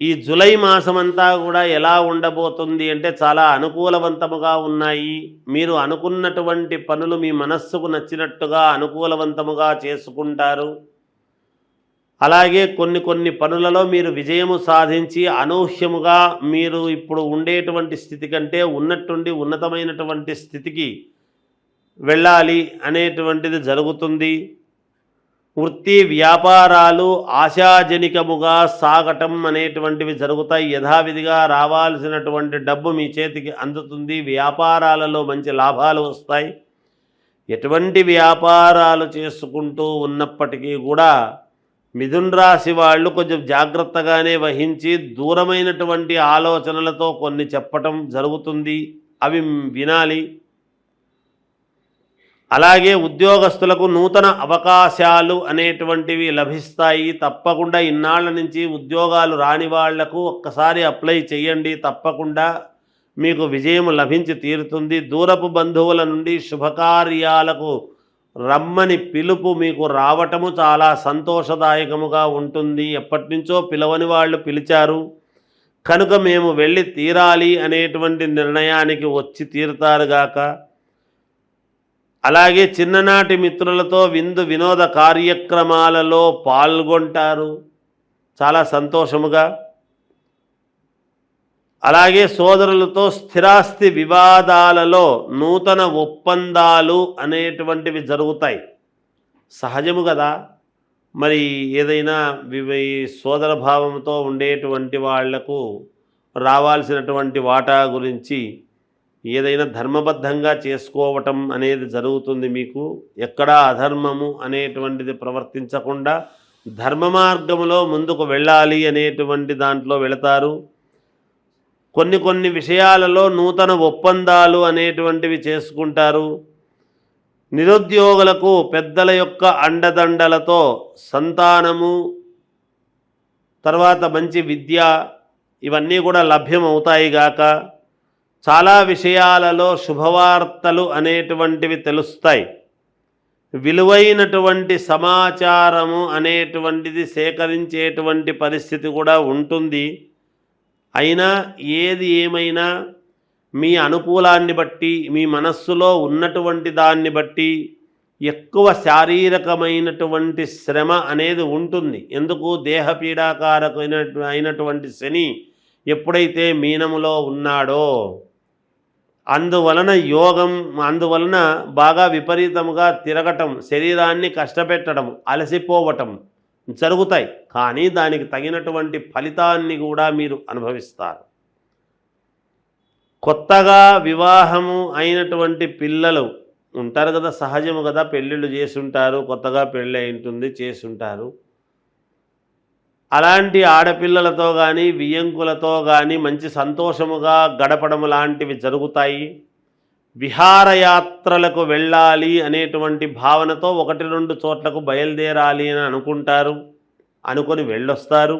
ఈ జులై మాసమంతా కూడా ఎలా ఉండబోతుంది అంటే చాలా అనుకూలవంతముగా ఉన్నాయి. మీరు అనుకున్నటువంటి పనులు మీ మనస్సుకు నచ్చినట్టుగా అనుకూలవంతముగా చేసుకుంటారు. అలాగే కొన్ని కొన్ని పనులలో మీరు విజయము సాధించి అనూహ్యముగా మీరు ఇప్పుడు ఉండేటువంటి స్థితి కంటే ఉన్నట్టుండి ఉన్నతమైనటువంటి స్థితికి వెళ్ళాలి అనేటువంటిది జరుగుతుంది. వృత్తి వ్యాపారాలు ఆశాజనికముగా సాగటం అనేటువంటివి జరుగుతాయి. యథావిధిగా రావాల్సినటువంటి డబ్బు మీ చేతికి అందుతుంది. వ్యాపారాలలో మంచి లాభాలు వస్తాయి. ఎటువంటి వ్యాపారాలు చేసుకుంటూ ఉన్నప్పటికీ కూడా మిథున్ రాశి వాళ్ళు కొంచెం జాగ్రత్తగానే వహించి దూరమైనటువంటి ఆలోచనలతో కొన్ని చెప్పటం జరుగుతుంది. అవి వినాలి. అలాగే ఉద్యోగస్తులకు నూతన అవకాశాలు అనేటువంటివి లభిస్తాయి. తప్పకుండా ఇన్నాళ్ళ నుంచి ఉద్యోగాలు రాని వాళ్ళకు ఒక్కసారి అప్లై చేయండి. తప్పకుండా మీకు విజయం లభించి తీరుతుంది. దూరపు బంధువుల నుండి శుభకార్యాలకు రమ్మని పిలుపు మీకు రావటము చాలా సంతోషదాయకముగా ఉంటుంది. ఎప్పటి నుంచో పిలవని వాళ్ళు పిలిచారు. కనుక మేము వెళ్ళి తీరాలి అనేటువంటి నిర్ణయానికి వచ్చి తీరుతారుగాక అలాగే చిన్ననాటి మిత్రులతో విందు వినోద కార్యక్రమాలలో పాల్గొంటారు. చాలా సంతోషముగా. అలాగే సోదరులతో స్థిరాస్తి వివాదాలలో నూతన ఒప్పందాలు అనేటువంటివి జరుగుతాయి. సహజము కదా. మరి ఏదైనా వి- సోదర భావంతో ఉండేటువంటి వాళ్ళకు రావాల్సినటువంటి వాటా గురించి ఏదైనా ధర్మబద్ధంగా చేసుకోవటం అనేది జరుగుతుంది మీకు. ఎక్కడా అధర్మము అనేటువంటిది ప్రవర్తించకుండా ధర్మ మార్గములో ముందుకు వెళ్ళాలి అనేటువంటి దాంట్లో వెళతారు. కొన్ని కొన్ని విషయాలలో నూతన ఒప్పందాలు అనేటువంటివి చేసుకుంటారు. నిరుద్యోగులకు పెద్దల యొక్క అండదండలతో సంతానము తర్వాత మంచి విద్య ఇవన్నీ కూడా లభ్యమవుతాయి గాక. చాలా విషయాలలో శుభవార్తలు అనేటువంటివి తెలుస్తాయి. విలువైనటువంటి సమాచారము అనేటువంటిది సేకరించేటువంటి పరిస్థితి కూడా ఉంటుంది. అయినా ఏది ఏమైనా మీ అనుకూలాన్ని బట్టి మీ మనస్సులో ఉన్నటువంటి దాన్ని బట్టి ఎక్కువ శారీరకమైనటువంటి శ్రమ అనేది ఉంటుంది. ఎందుకు? దేహపీడాకారకమైన అయినటువంటి శని ఎప్పుడైతే మీనములో ఉన్నాడో. అందువలన యోగం అందువలన బాగా విపరీతముగా తిరగటం శరీరాన్ని కష్టపెట్టడం అలసిపోవటం జరుగుతాయి. కానీ దానికి తగినటువంటి ఫలితాన్ని కూడా మీరు అనుభవిస్తారు. కొత్తగా వివాహము అయినటువంటి పిల్లలు ఉంటారు కదా సహజము కదా పెళ్ళిళ్ళు చేసుంటారు కొత్తగా పెళ్ళి అయి ఉంటుంది చేసుంటారు అలాంటి ఆడపిల్లలతో కానీ వియ్యంకులతో కానీ మంచి సంతోషముగా గడపడం లాంటివి జరుగుతాయి. విహారయాత్రలకు వెళ్ళాలి అనేటువంటి భావనతో ఒకటి రెండు చోట్లకు బయలుదేరాలి అని అనుకుంటారు అనుకొని వెళ్ళొస్తారు.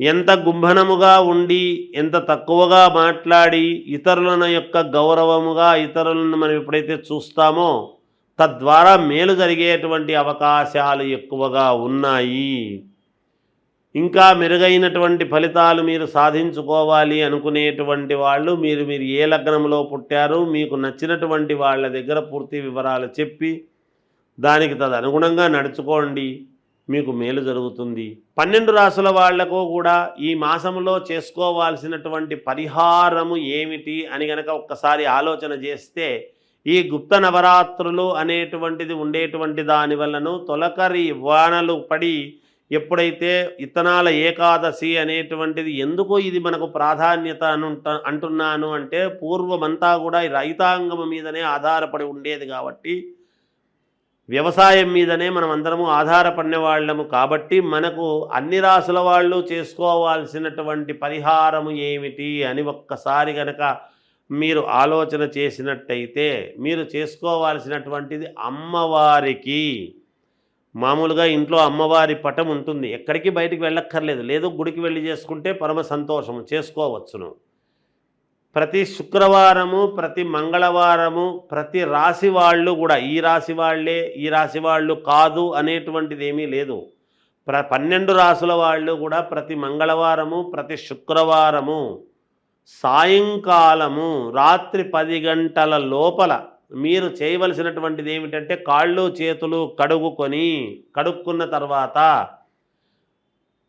ఎంత గుంభనముగా ఉండి ఎంత తక్కువగా మాట్లాడి ఇతరుల యొక్క గౌరవముగా ఇతరులను మనం ఎప్పుడైతే చూస్తామో తద్వారా మేలు జరిగేటువంటి అవకాశాలు ఎక్కువగా ఉన్నాయి. ఇంకా మెరుగైనటువంటి ఫలితాలు మీరు సాధించుకోవాలి అనుకునేటువంటి వాళ్ళు మీరు మీరు ఏ లగ్నంలో పుట్టారు మీకు నచ్చినటువంటి వాళ్ళ దగ్గర పూర్తి వివరాలు చెప్పి దానికి తదనుగుణంగా నడుచుకోండి. మీకు మేలు జరుగుతుంది. పన్నెండు రాసుల వాళ్ళకు కూడా ఈ మాసంలో చేసుకోవాల్సినటువంటి పరిహారము ఏమిటి అని గనక ఒక్కసారి ఆలోచన చేస్తే ఈ గుప్త నవరాత్రులు అనేటువంటిది ఉండేటువంటి దాని వలన తొలకరి వానలు పడి ఎప్పుడైతే ఇతనాల ఏకాదశి అనేటువంటిది ఎందుకు ఇది మనకు ప్రాధాన్యత అనుంట అంటున్నాను అంటే పూర్వమంతా కూడా రైతాంగం మీదనే ఆధారపడి ఉండేది కాబట్టి వ్యవసాయం మీదనే మనం అందరము ఆధారపడిన వాళ్ళము కాబట్టి మనకు అన్ని రాసుల వాళ్ళు చేసుకోవాల్సినటువంటి పరిహారము ఏమిటి అని ఒక్కసారి గనక మీరు ఆలోచన చేసినట్టయితే మీరు చేసుకోవాల్సినటువంటిది అమ్మవారికి. మామూలుగా ఇంట్లో అమ్మవారి పటం ఉంటుంది. ఎక్కడికి బయటికి వెళ్ళక్కర్లేదు. లేదు గుడికి వెళ్ళి చేసుకుంటే పరమ సంతోషము. చేసుకోవచ్చును. ప్రతి శుక్రవారము ప్రతి మంగళవారము ప్రతి రాశి వాళ్ళు కూడా ఈ రాశి వాళ్ళే ఈ రాశి వాళ్ళు కాదు అనేటువంటిది ఏమీ లేదు. ప్ర పన్నెండు రాసుల వాళ్ళు కూడా ప్రతి మంగళవారము ప్రతి శుక్రవారము సాయంకాలము రాత్రి పది గంటల లోపల మీరు చేయవలసినటువంటిది ఏమిటంటే కాళ్ళు చేతులు కడుగుకొని కడుక్కున్న తర్వాత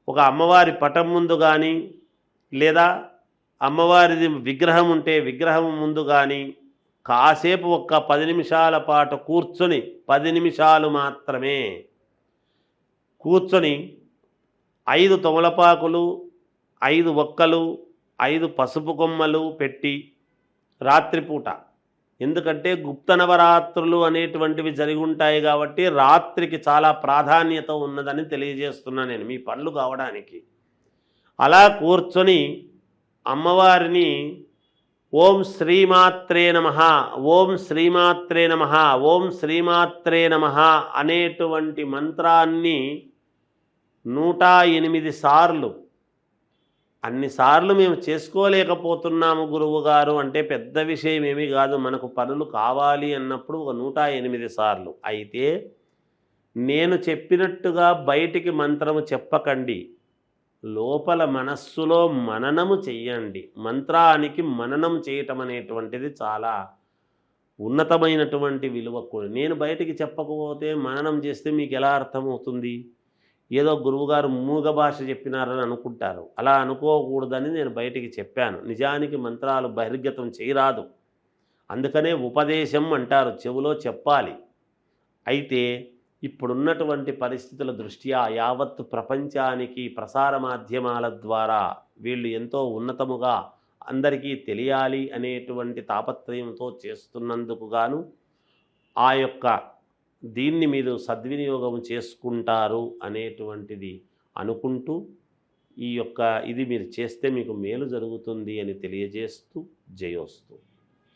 ఒక అమ్మవారి పటం ముందు కానీ లేదా అమ్మవారిది విగ్రహం ఉంటే విగ్రహం ముందు కానీ కాసేపు ఒక్క పది నిమిషాల పాటు కూర్చొని పది నిమిషాలు మాత్రమే కూర్చొని ఐదు తొమలపాకులు ఐదు ఒక్కలు ఐదు పసుపు కొమ్మలు పెట్టి రాత్రిపూట ఎందుకంటే గుప్త నవరాత్రులు అనేటువంటివి జరిగి ఉంటాయి కాబట్టి రాత్రికి చాలా ప్రాధాన్యత ఉన్నదని తెలియజేస్తున్నా నేను మీ పనులు కావడానికి. అలా కూర్చొని అమ్మవారిని ఓం శ్రీమాత్రే నమ ఓం శ్రీమాత్రే నమ ఓం శ్రీమాత్రే నమ అనేటువంటి మంత్రాన్ని నూట ఎనిమిది సార్లు అన్నిసార్లు మేము చేసుకోలేకపోతున్నాము గురువు గారు అంటే పెద్ద విషయం ఏమీ కాదు. మనకు పనులు కావాలి అన్నప్పుడు ఒక నూట ఎనిమిది సార్లు. అయితే నేను చెప్పినట్టుగా బయటికి మంత్రము చెప్పకండి. లోపల మనస్సులో మననము చెయ్యండి. మంత్రానికి మననం చేయటం అనేటువంటిది చాలా ఉన్నతమైనటువంటి విలువ కూడా. నేను బయటికి చెప్పకపోతే మననం చేస్తే మీకు ఎలా అర్థమవుతుంది? ఏదో గురువుగారు మూగ భాష చెప్పినారని అనుకుంటారు. అలా అనుకోకూడదని నేను బయటికి చెప్పాను. నిజానికి మంత్రాలు బహిర్గతం చేయరాదు. అందుకనే ఉపదేశం అంటారు. చెవులో చెప్పాలి. అయితే ఇప్పుడున్నటువంటి పరిస్థితుల దృష్ట్యా యావత్ ప్రపంచానికి ప్రసార మాధ్యమాల ద్వారా వీళ్ళు ఎంతో ఉన్నతముగా అందరికీ తెలియాలి అనేటువంటి తాపత్రయంతో చేస్తున్నందుకు గాను ఆ యొక్క దీన్ని మీరు సద్వినియోగం చేసుకుంటారు అనేటువంటిది అనుకుంటూ ఈ యొక్క ఇది మీరు చేస్తే మీకు మేలు జరుగుతుంది అని తెలియజేస్తూ జయోస్తూ.